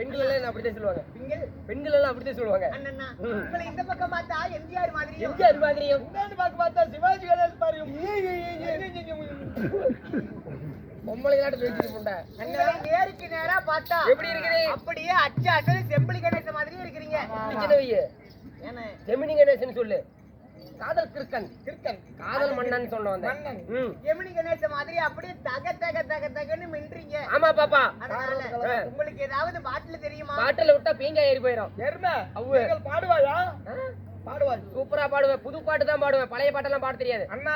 பெண்கள் எல்லாம் என்ன அப்படித்தான் சொல்லுவாங்க. நீங்கள் பெண்கள் எல்லாம் அப்படித்தான் சொல்லுவாங்க. உங்களை இந்த பக்கம் பார்த்தா எம்ஜிஆர் மாதிரியும். எம்ஜிஆர் மாதிரியும். என்னன்னு பார்க்க பார்த்தா சிவாஜி கணேஷ் மாதிரியும் பொம்பளைங்களாட்ட பேசிட்டு போண்டா நேருக்கு நேரா பார்த்தா எப்படி இருக்குது? அப்படியே அச்சு அசல் செம்பிளி கணேச மாதிரியும் இருக்கிறீங்க. ஜெமினி கணேசன் சொல்லு. காதல் கிறுக்கன் கிறுக்கன். காதல் மன்னன் சொன்ன வந்தேன். எமினி கணேச மாதிரி அப்படியே தக தக தக தகன்னு மின்றீங்க. ஆமா பாப்பா. அதனால. உங்களுக்கு ஏதாவது பாட்டில் தெரியுமா? பாட்டில விட்டா பீங்காய் ஏறி போயிடும் எருமை பாடுவாயா? ஆ? பாடுவாய். சூப்பரா பாடுவேன். புது பாட்டு தான் பாடுவேன். பழைய பாட்டெல்லாம் பாட தெரியாது. அண்ணா.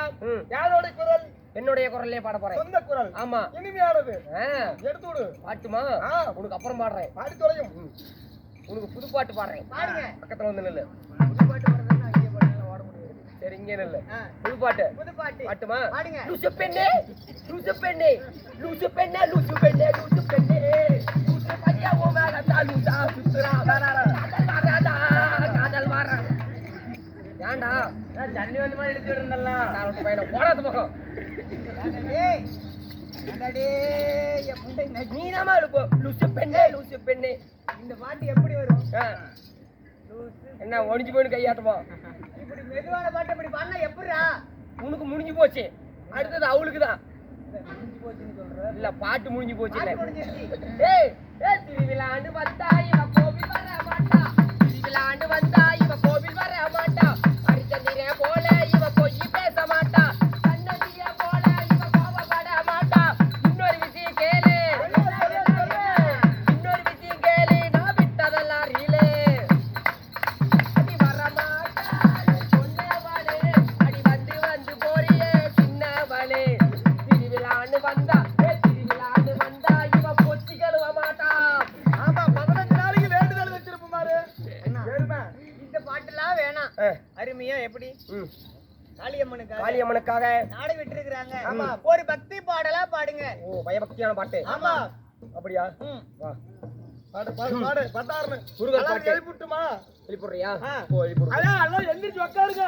யாரோட குரல்? என்னுடைய குரல்லே பாட போறேன். சொந்த குரல். ஆமா. இனிமையானது. எடுத்து விடு. பாட்டுமா. உனக்கு அப்புறம் பாடுறேன். பாடி தொலையும். உனக்கு புது பாட்டு பாடுறேன். பாடுங்க. பக்கத்துல வந்து நில்லு. புது பாட்டு சரி இங்கே நில்லு ஆ. புது பாட்டு. புது பாட்டு. பாட்டுமா? பாடுங்க. லூசு பெண்ணே லூசு பெண்ணே லூசு பெண்ணே லூசு பெண்ணே லூசு பெண்ணே. லூசு பையா ஓ மேல தான் லூசா சுத்துறா வராரா வராதா காதல் வரா ஏன்டா? தண்ணி வந்து மாதிரி எடுத்து விடுறதெல்லாம் நான் பையனை போடாத தான் இருப்போம் லூசு பெண்ணே லூசு பெண்ணே. இந்த பாட்டு எப்படி வரும். என்ன ஒடிஞ்சு போயின்னு கையாட்டுமா? இப்படி மெதுவான பாட்டு இப்படி பாடினா எப்படிடா? உனக்கு முடிஞ்சு போச்சு. அடுத்தது அவளுக்கு தான் இல்ல பாட்டு முடிஞ்சு போச்சு இல்ல. ஏய் திருவிழாண்டு வந்தா இவ கோவில் வர மாட்டா. திருவிழாண்டு வந்தா இவ அருமையா எப்படி. காளியம்மனுக்காக. காளியம்மனுக்காக. நாடகம் விட்டுருக்காங்க ஆமா. ஒரு பக்தி பாடலா பாடுங்க. ஓ பயபக்தியான பாட்டு. ஆமா. அப்படியா. வா. பாடு பாடு பாடு. பத்தாறுனு முருகன் எல்லாரும் பாட்டு. எழுப்பிட்டுமா எழுப்பிடுறியா ஆ. ஓ எழுப்பிடு அதான் எல்லாம் எந்திரிச்சு உட்காருங்க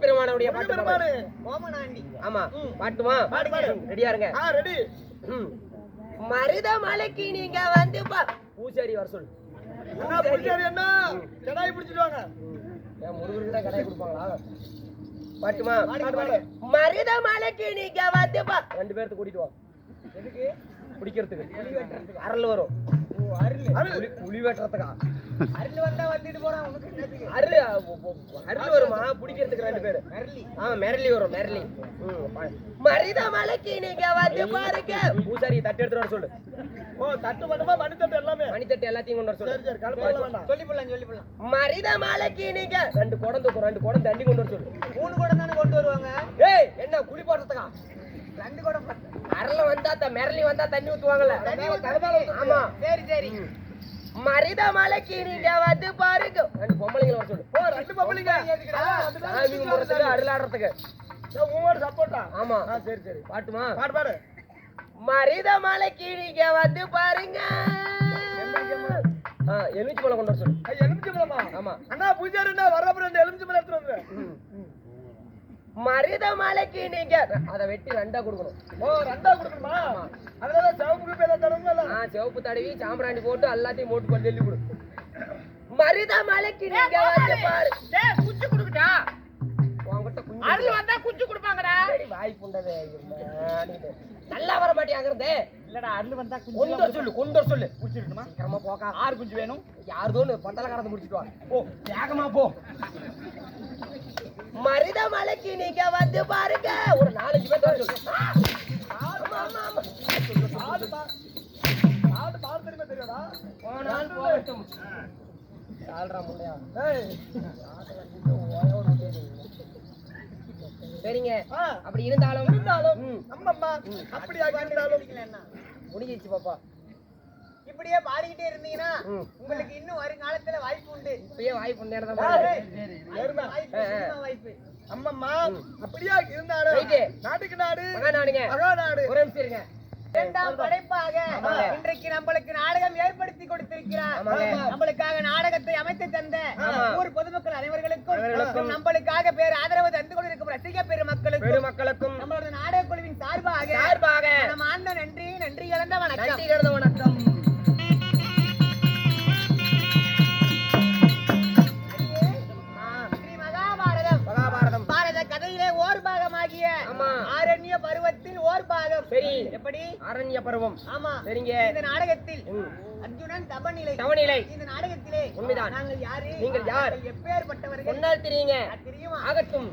பெருமானுடைய முருகன் பாட்டு பெருமானு. ஓமனாண்டி ஆமா. பாட்டுமா? பாடு, பாடு. ரெடியா இருங்க. ஆ ரெடி. ம். மருத மலைக்கு நீங்க வந்து பூசாரி வர சொல்லு. அண்ணா புடிச்சாரு என்ன கடாய் பிடிச்சிட்டு தான் கடையை கொடுப்பாங்களா? பாட்டுமா? பாடு, பாடு. மருத மலைக்கு நீங்க வந்து பா ரெண்டு பேர்த்து கூட்டிட்டு வா. எதுக்கு? பிடிக்கிறதுக்கு அரல் வரும். புலி வெட்டுறதுக்கா? அருள் வந்தா வந்துட்டு போறான் உனக்கு அருள் அருள் வருமா? பிடிக்கிறதுக்கு ரெண்டு பேரு. ஆ மெரளி வரும் மெரளி. மருத மலைக்கு நீங்க வந்து பாருங்க. பூசாரி தட்டு எடுத்துட்டு வர சொல்லு. ஓ தட்டு பண்ணுமா மணி தட்டு எல்லாமே? மணித்தட்டு எல்லாத்தையும் கொண்டு வர சொல்லு. சரி கலப்பால வேண்டாம் சொல்லி. சொல்லி போடலாம் மருத மலைக்கு நீங்க ரெண்டு குடம் தூக்கும் ரெண்டு குடம் தண்ணி கொண்டு வர சொல்லு. மூணு குடம் தானே கொண்டு வருவாங்க? ஏய் என்ன குழி போடுறதுக்கா? ரெண்டு குடம் வந்தா த- மெரளி வந்தா தண்ணி ஊத்துவாங்கல்ல. தண்ணி ஊத்து- ஆமா சரி சரி. மருத மலைக்கு நீங்க வந்து பாருங்க. ரெண்டு பொம்பளைங்களை வர சொல்லு. ஓ ரெண்டு கும்பிடுறதுக்கு அருளாடுறதுக்கு. உங்களோட சப்போர்ட்டா ஆமா. சரி சரி. பாட்டுமா? பாடு பாடு. மருத மலைக்கு நீங்க வந்து பாருங்க. ஆ, எலுமிச்சை பழம் கொண்டு வர சொல்லு. எலுமிச்சை பழமா? ஆமா. அண்ணா பூஜாரி வர்றப்ப ரெண்டு எலுமிச்சை பழம் எடுத்துட்டு வந்து மருத மலைக்கு நீங்க அதை வெட்டி ரெண்டா கொடுக்கணும். ஓ ரெண்டா கொடுக்கணுமா? அதுலதான் சிவப்பு ஏதாவது தருங்களா ஆ சிவப்பு தடவி சாம்பிராணி போட்டு எல்லாத்தையும் போட்டு கொண்டு எழுதி கொடு. மருத மலைக்கு நீங்க வந்து பாரு. அருள் வந்தா குச்சி கொடுப்பாங்கடா. சரி, வாய் புண்டதே. நல்லா வர மாட்டியாங்கிறதே. இல்லடா அருள் வந்தா கொண்டு வர சொல்லு கொண்டு வர சொல்லு. குடிச்சிருக்குமா சீக்கிரமா போக்கா. ஆறு குஞ்சு வேணும். யாருதோன்னு பந்தல கடந்து முடிச்சிட்டு போ. வேகமா போ. மருத மலைக்கு நீங்க வந்து பாருங்க. ஒரு நாலஞ்சு பேர் வர சொல்லு. தெரியாதா? போனால் போகட்டும். ஏய். சரிங்க. அப்படி இருந்தாலும் இருந்தாலும் அம்மம்மா அப்படியா இருந்தாலும் முடிஞ்சிச்சு பாப்பா. இப்படியே பாடிக்கிட்டே இருந்தீங்கன்னா. உங்களுக்கு இன்னும் வருங்காலத்துல வாய்ப்பு உண்டு. இப்பயே. வாய்ப்பு சினிமா வாய்ப்பு. அம்மம்மா அப்படியா இருந்தாலும். நாட்டுக்கு நாடு நாடுங்க. நாடு. ஒரு நிமிஷம் இருங்க. இரண்டாம் படைப்பாக. இன்றைக்கு நம்மளுக்கு நாடகம் ஏற்படுத்தி கொடுத்திருக்கிறார். நம்மளுக்காக நாடகத்தை அமைத்து தந்த. ஊர் பொதுமக்கள் அனைவர்களுக்கும் நம்மளுக்காக பேர் ஆதரவு தந்து கொண்டிருக்கும் சரி. எப்படி? அரண்ய பருவம். ஆமா. சரிங்க. இந்த நாடகத்தில். அர்ஜுனன் தபநிலை தவநிலை. இந்த நாடகத்திலே உண்மைதான். நாங்கள் யாரு? நீங்கள் யார்? எப்பேற்பட்டவர்கள் சொன்னால் தெரியுங்க. தெரியுமா ஆகட்டும்.